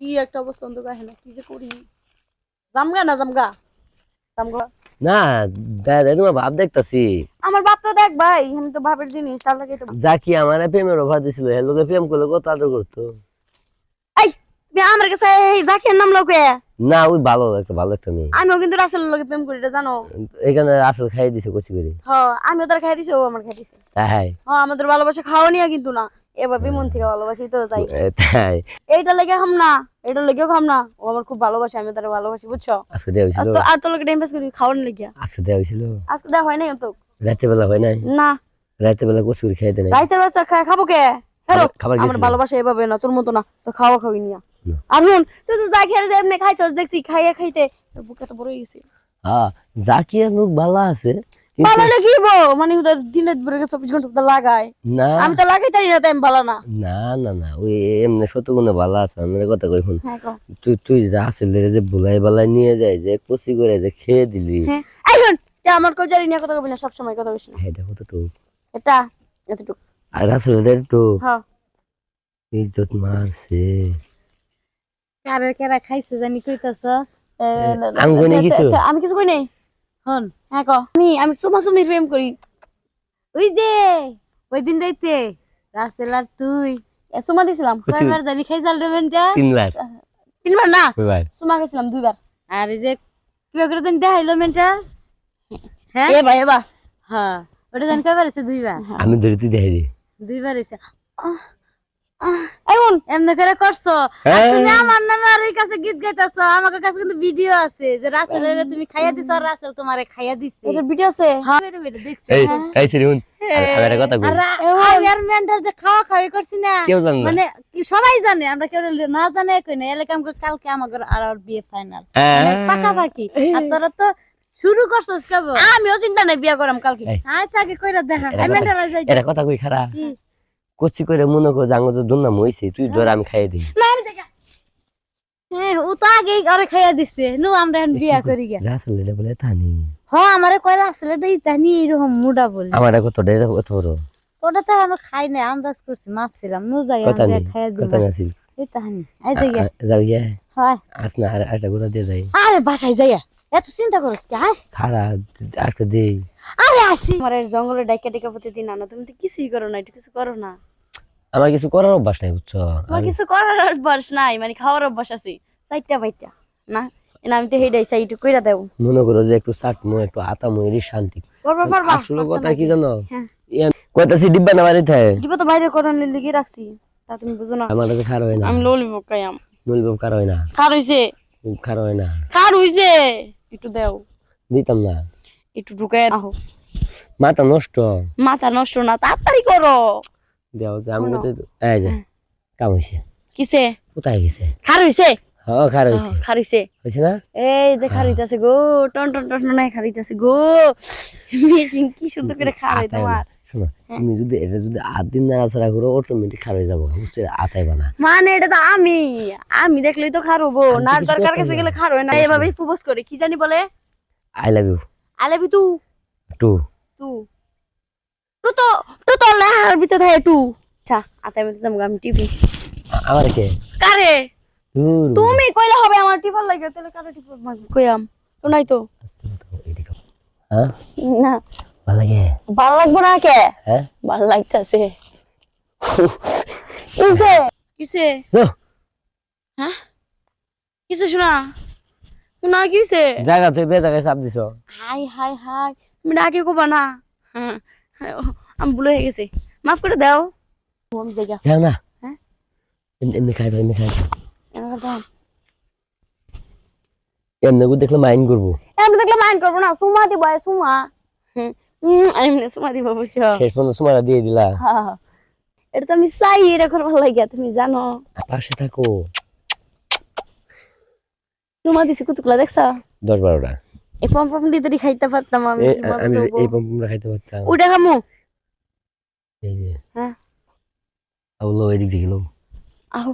কি একটা অবস্থা অন্ধ গাহে কি যে করি। জামগা না জামগা? জামগা? না দাদা তোমার ভাব দেখতাছি। আমার বাপ তো দেখ ভাই আমি তো বাপের জিনিস তার লাগে তো জাকি আমার প্রেমের অভাব দিছিল লোকে প্রেম করলে কত আদর করতো। এই তুমি আমার কাছে এই জাকির নাম লোকে না ওই ভালো একটা ভালো একটা মেয়ে। আমিও কিন্তু রাসেলের লোকে প্রেম করি এটা জানো? এখানে আসল খাই দিছে কচি করে। হ আমিও তার খাই দিছি ও আমার খাই দিছে। তাই হ আমাদের ভালোবাসা খাওয়া নিয়ে কিন্তু না। এবার বিমন থেকে ভালোবাসি তো তাই। তাই। এইটা লেগে খাম না এটা লেগেও খাম না। ও আমার খুব ভালোবাসে আমি তার ভালোবাসি বুঝছ? আজকে দেওয়া হয়েছিল? তো আর তো লোকে টাইম পাস করি খাওয়ার লেগে আজকে দেওয়া হয়েছিল? আজকে দেওয়া হয় নাই তো রাতের বেলা হয় নাই? না। রাতের বেলা কচি খাইতে নাই? রাইতের বাচ্চা খায় খাব কে? হ্যালো আমার ভালোবাসা এভাবে না তোর মতো না তো খাওয়া নিয়া না। আর শুন তুই তো যা খেয়ে এমনি খাইছস দেখছি খাইয়ে খাইতে। বুকে তো বড় হয়ে গেছে। হ্যাঁ জাকি আর মুখ ভালো আছে? ভালো লাগিব। মানে ওদের দিনে ভরে চব্বিশ ঘণ্টা তো লাগায়। না। আমি তো লাগাই তাই না তাই ভালো না। না না না ওই এমনি সত্য গুণে ভালো আছে আমার কথা কই শুন। হ্যাঁ। তুই তুই রাসেলের যে বুলাই বালাই নিয়ে যায় যে কচি করে যে খেয়ে দিলি। হ্যাঁ। এই শুন তুই আমার কলজারি নিয়ে কথা কবি না সবসময় কথা বলিস না। এটা কতটুকু এটা এতটুকু। আর একটু হ্যাঁ ইজ্জত মারছে। কারে কেরা খাইছে জানি কইতাছস? এ, না, না, আমি কই নাই কিছু? তা- আমি কিছু কই নাই? হন। হ্যাঁ ক আমি আমি সুমা সুমির প্রেম করি। ওই যে ওই দিন রাইতে রাসেল আর তুই। সুমা দিছিলাম। কয়বার জানি খাই চাল দেবেন যা তিনবার। তিনবার না? কয়বার সুমা গেছিলাম দুইবার। আর এই যে কি করে দিন দেখাইলো মেনটা হ্যাঁ? এবার এবার হ্যাঁ ওটা জানি কয়বার আছে দুইবার। আমি ধরে তুই দেখাই দি দুইবার হইছে এখন এমনি করে করছ। হ্যাঁ। তুমি আমার নামে আর এই কাছে গীত গাইতাছো আমার কাছে কিন্তু ভিডিও আছে যে রাসেলের তুমি খাইয়া দিছো আর রাসেল তোমারে খাইয়া দিছে। এটা ভিডিও আছে? হ্যাঁ বেরে বেরে দেখছি। এই এই আমি কথা কই। আর মেন্টাল যে খাওয়া খাওয়াই করছি না কেউ জানে মানে কি সবাই জানে আমরা কেউ না জানে কই না এলাকা আমাকে কালকে আমাকে আর ওর বিয়ে ফাইনাল মানে হ্যাঁ। পাকাপাকি। আর তোরা তো শুরু করছস কেবল। আমিও চিন্তা নাই বিয়া করাম কালকে। আচ্ছা আগে কইরা দেখা। মেন্টাল যাই এটা কথা কই খারা? কি? কচি করে মনে কর জাঙ্গ তো দুর্নাম হইছে তুই ধর আমি খাইয়ে দিই। না আমি জায়গা। হ্যাঁ ও তো আগে আরে খাইয়া দিছে। নো আমরা এখন বিয়া করি গিয়া। রাসেলের বলে থানি হ আমারে কইরা আসলে দেই তানি এরকম মুডা বলি। আমার কত ডেরা কত বড়? ওটা তো আমি খাই না আন্দাজ করছি মাপছিলাম নো যাই কথা আমি নেই খাইয়া কথা দিই নাছিল এই তাহানি এই যে গিয়া। যাও গিয়া? হয়। আস না আর একটা কথা দিয়ে যাই। আরে বাসায় যাইয়া। এত চিন্তা করছ কি আয়। খারা একটা দেই। আরে আসি। আমার জঙ্গলে ডাইকা ডাইকা প্রতিদিন আনো তুমি তো কিছুই করো না একটু কিছু করো না। আমার কিছু করার অভ্যাস নাই বুঝছ? তোমার কিছু করার অভ্যাস নাই মানে খাওয়ার অভ্যাস আছে। চারটা বাইটা না? এনা আমি তো হেডাই চাই একটু কইরা দেও। মনে করো যে একটু চাটমো একটু আতামো এরই শান্তি। আসলে কথা কি জানো? হ্যাঁ। কইতাছি ডিব্বা না বাড়িতে? দিবা তো বাইরে করানোর লিগে রাখছি তা তুমি বুঝো না। আমার কাছে খার হয় না। আমি ললি বকাইয়াম মূলবাব খার হয় না। খার হইছে? খার হয় না। খার হইছে? একটু দেও। দিতাম না। একটু ঢুকাই আহো মাথা নষ্ট। মাথা নষ্ট না তাড়াতাড়ি করো। দেওয়া যে আমি এই যে কাম হয়েছে কিসে? কোথায় গেছে? খার হইছে? হ খার খার হইছে। না? এই যে খারিতেছে গো টন টন টন টন খারিতেছে গো। মেশিন কি সুন্দর করে খারে আতায় তোমার। শোনো তুমি যদি এটা যদি আট দিন নাড়াচাড়া করো অটোমেটিক খার হয়ে যাব। বুঝছ? আতাই বানা। মানে এটা তো আমি। আমি দেখলেই তো খার হব। না দরকার কাছে গেলে খার হয় না। এভাবেই প্রপোজ করে। কি জানি বলে? আই লাভ ইউ আলেবি তু টু তু টু তো টু তো লেহার ভিতরে থাকে টু আচ্ছা আতাই মধ্যে যাব আমি টিভি আমার কে? কারে? তুমি কইলে হবে আমার টিফার লাগে তাহলে কারে টিফার কইয়াম? তো নাই তো। এদিকে হ্যাঁ? না। ভালো লাগে? ভালো লাগবো না কে? হ্যাঁ? ভালো লাগতেছে। কিসে? কিসে? হ্যাঁ? কিসে শোনা? শোনা কিসে? জায়গা তুই বে জায়গায় চাপ দিছ। হাই হাই হাই। তুমি ডাকে কোবা না। হ্যাঁ। আমি ভুলে হয়ে গেছি। মাফ করে দাও। যাও না। হ্যাঁ? এমনি- খাই দাও এমনি খাই দাও। এমনি করে দেখলে মাইন্ড করব। এমনি দেখলে মাইন্ড করব না। সুমা দিব সুমা। এমনি সুমা দিব বুঝছ? শেষ পর্যন্ত দিয়ে দিলা। হ্যাঁ, হ্যাঁ। এটা তো আমি চাই এটা করে ভালো লাগে তুমি জানো। পাশে থাকো। সুমা দিছি কুতুকলা দেখছ? দশ বারোটা। এই পম পম দিয়ে তো খাইতে পারতাম আমি আমি এই পম্পটা খাইতে পারতাম। ওইটা খামু। এই যে। হ্যাঁ। আউলো এদিক লো আহো।